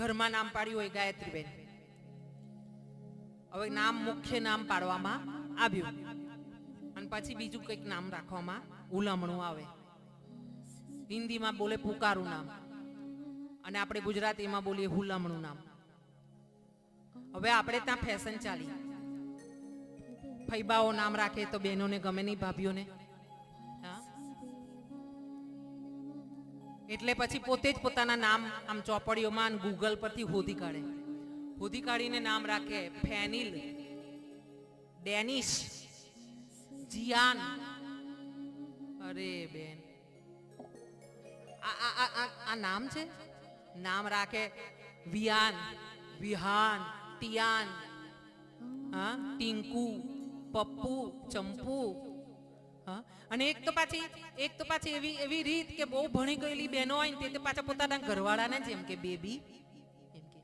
ઘરમાં નામ પાડ્યું હોય ગાયત્રીબેન. હવે નામ મુખ્ય નામ પાડવામાં આવ્યું. અને પછી બીજું કંઈક નામ રાખવામાં ઉલમણું આવે. હિન્દીમાં બોલે પુકારું નામ. અને આપણે ગુજરાતીમાં બોલીએ હુલામણું નામ. હવે આપણે ત્યાં ફેશન ચાલી ફૈબાઓ નામ રાખે તો બહેનોને ગમે નહીં, ભાભીઓને. એટલે પછી પોતે જ પોતાના નામ આમ ચોપડીઓમાં ગૂગલ પરથી હોધી કાઢે. હોધી કાઢીને નામ રાખે ફેનિલ, ડેનિશ, જીયાન. અરે બેન. આ નામ છે? નામ રાખે વિયાન, વિહાન, ટિયાન, હા, ટિંકુ, પપ્પુ, ચંપુ અને એક તો પાછી એક તો પાછી એવી એવી રીત કે બહુ ભણી ગયેલી બહેનો હોય ને તે પાછા પોતાના ઘરવાળાને જ એમ કે, બેબી. એમ કે,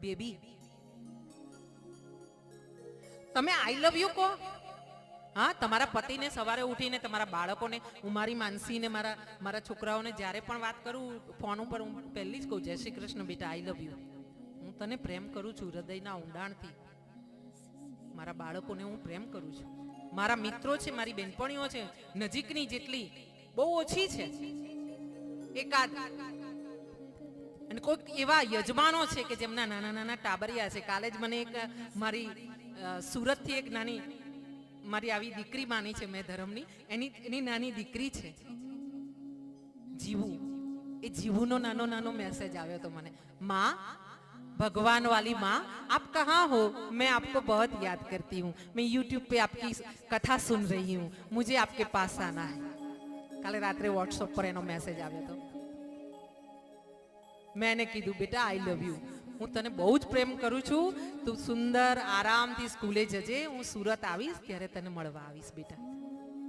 બેબી. તમે આઈ લવ યુ કહો. હા, તમારા પતિને સવારે ઉઠીને, તમારા બાળકોને, હું મારી માનસીને, મારા મારા છોકરાઓને જ્યારે પણ વાત કરું, ફોન ઉપર હું પહેલી જ કહું, જય શ્રી કૃષ્ણ બેટા આઈ લવ યુ હું તને પ્રેમ કરું છું, હૃદયના ઊંડાણથી. મારા બાળકોને હું પ્રેમ કરું છું. મારા મિત્રો છે, મારી બેનપણીઓ છે, નજીકની જેટલી બહુ ઓછી છે. એકાદ. અને કોઈક એવા યજમાનો છે કે જેમના નાના નાના ટાબરિયા છે. કાલે જ મને એક મારી સુરતથી એક નાની, મારી આવી દીકરી માની છે મેં ધર્મની. એની એની નાની દીકરી છે. જીવું. એ જીવુનો નાનો નાનો મેસેજ આવ્યો તો મને. માં भगवान वाली माँ आप कहाँ हो मैं आपको बहुत याद करती हूँ मैं YouTube पे आपकी कथा सुन रही हूँ मुझे आपके पास आना है કાલે રાત્રે વોટ્સઅપ પર એનો મેસેજ આવ્યો હતો મેં એને કીધું બેટા આઈ લવ યુ હું તને બહુ જ પ્રેમ કરું છું તું સુંદર આરામથી સ્કૂલે જજે હું સુરત આવીશ ત્યારે તને મળવા આવીશ બેટા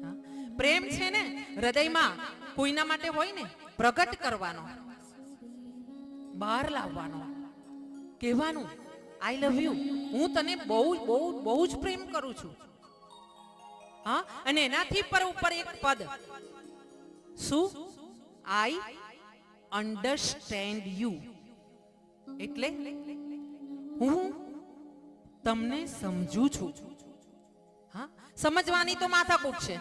હા? પ્રેમ છે ને હૃદયમાં કોઈના માટે હોય ને પ્રગટ કરવાનો બહાર લાવવાનો કહેવાનું આઈ લવ યુ હું તને બહુ બહુ બહુ જ પ્રેમ કરું છું. હા? અને એનાથી પર ઉપર એક પદ. શું? આઈ અન્ડરસ્ટેન્ડ યુ એટલે હું તમને સમજું છું. હા? સમજવાની તો માથાકૂટ છે.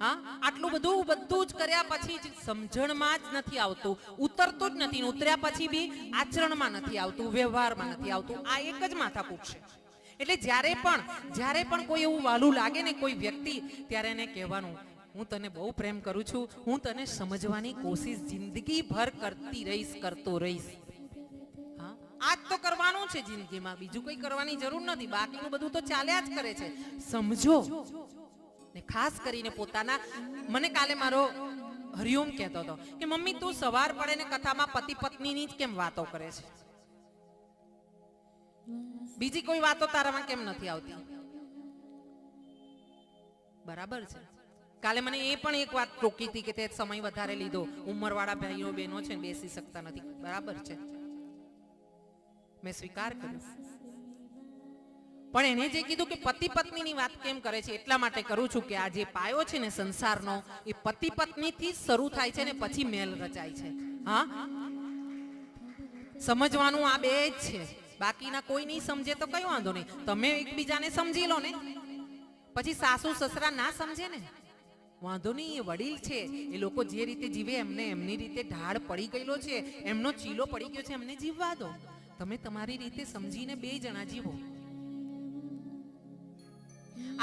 આટલું બધું બધું જ કર્યા પછી સમજણમાં જ નથી આવતું. ઉતરતું જ નથી ઉતર્યા પછી બી આચરણમાં નથી આવતું, વ્યવહારમાં નથી આવતું. આ એક જ માથાકૂટ છે. એટલે જ્યારે પણ જ્યારે પણ કોઈ એવું વાલું લાગે ને કોઈ વ્યક્તિ, ત્યારે એને કહેવાનું, હું તને બહુ પ્રેમ કરું છું. હું તને સમજવાની કોશિશ જિંદગી ભર કરતી રહીશ, કરતો રહીશ. હા? આ જ તો કરવાનું છે જિંદગીમાં. બીજું કંઈ કરવાની જરૂર નથી. બાકીનું બધું તો ચાલ્યા જ કરે છે. સમજો. ને ખાસ કરીને પોતાના, મને કાલે મારો હરિઓમ કહેતો હતો કે, મમ્મી, તું સવાર પડે ને કથામાં પતિ પત્નીની જ કેમ વાતો કરે છે? બીજી કોઈ વાતો તારામાં કેમ નથી આવતી? બરાબર છે. કાલે મને એ પણ એક વાત ટોકી હતી કે તે સમય વધારે લીધો. ઉંમરવાળા ભાઈઓ, બહેનો છે બેસી શકતા નથી. બરાબર છે. મેં સ્વીકાર કર્યો. પણ એને જે કીધું કે પતિ પત્નીની વાત કેમ કરે છે, એટલા માટે કરું છું કે આ જે પાયો છે ને સંસારનો, એ પતિ પત્નીથી શરૂ થાય છે ને પછી મેલ રચાય છે. હા? સમજવાનું આ બે જ છે. બાકીના કોઈ નહીં સમજે તો કઈ વાંધો નહીં. તમે એકબીજાને સમજી લો ને. પછી સાસુ સસરા ના સમજે ને. વાંધો નહીં, એ વડીલ છે. એ લોકો જે રીતે જીવે એમને, એમની રીતે ઢાળ પડી ગયેલો છે. એમનો ચીલો પડી ગયો છે, એમને જીવવા દો. તમે તમારી રીતે સમજીને બે જણા જીવો.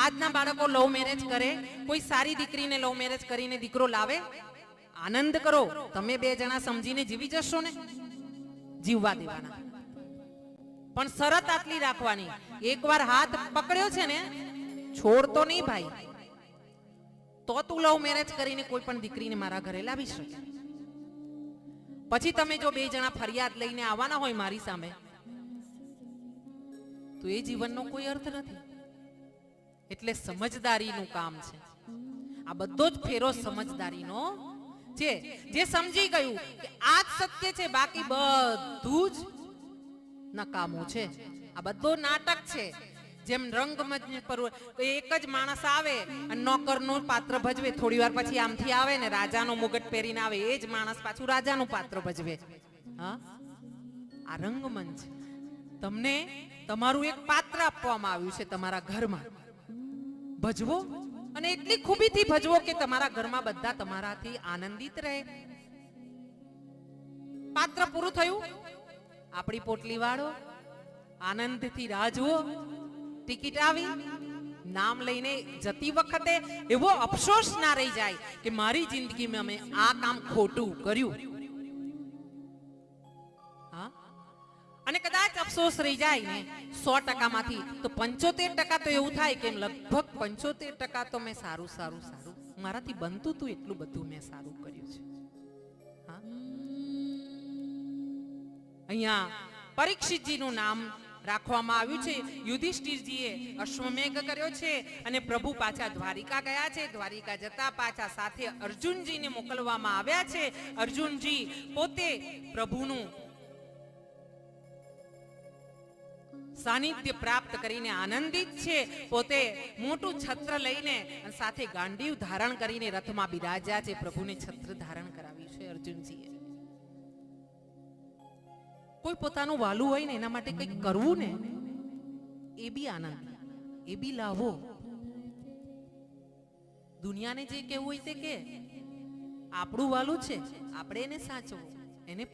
આજના બાળકો લવ મેરેજ કરે, કોઈ સારી દીકરીને લવ મેરેજ કરીને દીકરો લાવે? આનંદ કરો. તમે બે જણા સમજીને જીવી જશો ને? જીવવા દેવાના. પણ શરત આટલી રાખવાની. એકવાર હાથ પકડ્યો છે ને છોડતો નહીં ભાઈ. તો તું લવ મેરેજ કરીને કોઈ પણ દીકરીને મારા ઘરે લાવી શકે. પછી તમે જો બે જણા ફરિયાદ લઈને આવવાના હોય મારી સામે, તો એ જીવનનો કોઈ અર્થ નથી. એટલે સમજદારીનું કામ છે. આ બધો જ ફેરો સમજદારીનો છે. જે સમજી ગયું કે આ જ સત્ય છે, બાકી બધું જ નકામું છે. આ બધો નાટક છે. જેમ રંગમંચ પર એક જ માણસ આવે અને નોકરનું પાત્ર ભજવે, થોડી વાર પછી આમથી આવે ને રાજાનો મુગટ પહેરીને આવે, એ જ માણસ પાછું રાજાનું પાત્ર ભજવે. હા? આ રંગમંચ. તમને તમારું એક પાત્ર આપવામાં આવ્યું છે તમારા ઘરમાં. ભજવો? અને એટલી ખૂબીથી ભજવો કે તમારા ઘરમાં બધા તમારાથી આનંદિત રહે. પાત્ર પૂરું થયું? આપણી પોટલી વાળો આનંદથી રાહ જુઓ. ટિકિટ આવી. નામ લઈને જતી વખતે એવો અફસોસ ના રહી જાય કે મારી જિંદગીમાં મેં આ કામ ખોટું કર્યું. અફસોસ રહી જાય સો ટકામાંથી, તો પંચોતેર ટકા તો એવું થાય કે લગભગ પંચોતેર ટકા તો મેં સારું સારું સારું. મારાથી બનતું હતું એટલું બધું મેં સારું કર્યું છે. અહીંયા પરીક્ષિતજીનું નામ રાખવામાં આવ્યું છે. યુધિષ્ઠિરજીએ અશ્વમેઘ કર્યો છે અને પ્રભુ પાછા દ્વારિકા ગયા છે. દ્વારિકા જતા પાછા સાથે અર્જુનજીને મોકલવામાં આવ્યા છે. અર્જુનજી પોતે પ્રભુનું સાનિધ્ય પ્રાપ્ત કરીને આનંદિત છે. પોતે મોટું છત્ર લઈને સાથે ગાંડીવ ધારણ કરીને રથમાં બિરાજ્યા છે. પ્રભુને છત્ર ધારણ કરાવ્યું છે અર્જુનજીએ. કોઈ પોતાનું વાલું હોય ને એના માટે કંઈક કરવું ને, એ બી આનંદ. એ બી લાવો. દુનિયાને જે કહેવું હોય તે કે, આપણું વાલું છે, આપણે એને સાચવું એને